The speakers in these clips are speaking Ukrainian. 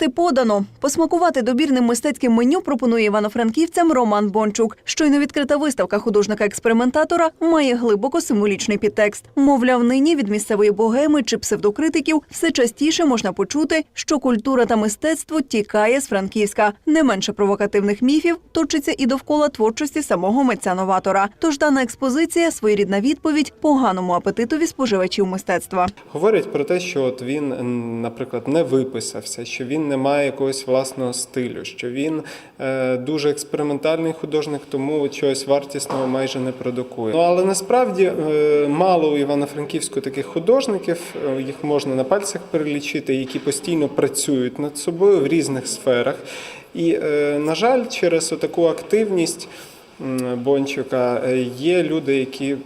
Їсти подано. Посмакувати добірним мистецьким меню пропонує івано-франківцям Роман Бончук. Щойно відкрита виставка художника-експериментатора має глибоко символічний підтекст. Мовляв, нині від місцевої богеми чи псевдокритиків все частіше можна почути, що культура та мистецтво тікає з Франківська. Не менше провокативних міфів точиться і довкола творчості самого митця-новатора. Тож дана експозиція своєрідна відповідь поганому апетитові споживачів мистецтва. Говорять про те, що от він, наприклад, не виписався, що він не має якогось власного стилю, що він е, дуже експериментальний художник, тому чогось вартісного майже не продукує. Ну але насправді е, мало у Івано-Франківську таких художників, е, їх можна на пальцях перелічити, які постійно працюють над собою в різних сферах. І, на жаль, через таку активність Бончука є люди, які.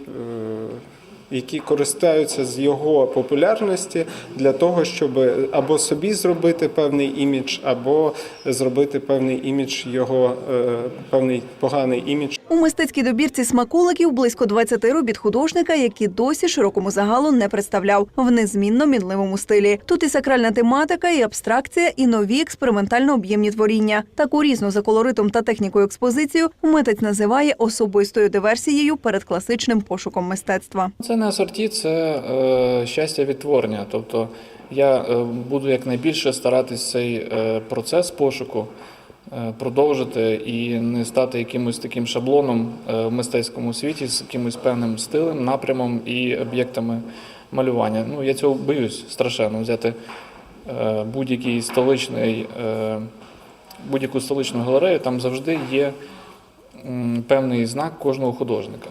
Які користаються з його популярності для того, щоб або собі зробити певний імідж, або зробити певний імідж його е, певний поганий імідж. У мистецькій добірці смаколиків близько 20 робіт художника, які досі широкому загалу не представляв в незмінно мінливому стилі. Тут і сакральна тематика, і абстракція, і нові експериментально об'ємні творіння. Таку різну за колоритом та технікою експозицію митець називає особистою диверсією перед класичним пошуком мистецтва. Це не асорті, це е, щастя від творення. Тобто я е, буду якнайбільше старатись цей е, процес пошуку продовжити і не стати якимось таким шаблоном е, в мистецькому світі з якимось певним стилем, напрямом і об'єктами малювання. Ну, я цього боюсь страшенно взяти е, будь-який столичний, е, будь-яку столичну галерею, там завжди є певний знак кожного художника.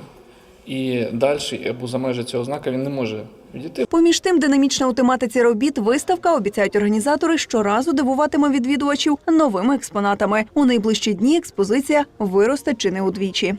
І далі, або за межі цього знака він не може відійти. Поміж тим, динамічна у тематиці робіт виставка обіцяють організатори щоразу дивуватиме відвідувачів новими експонатами. У найближчі дні експозиція виросте чи не удвічі.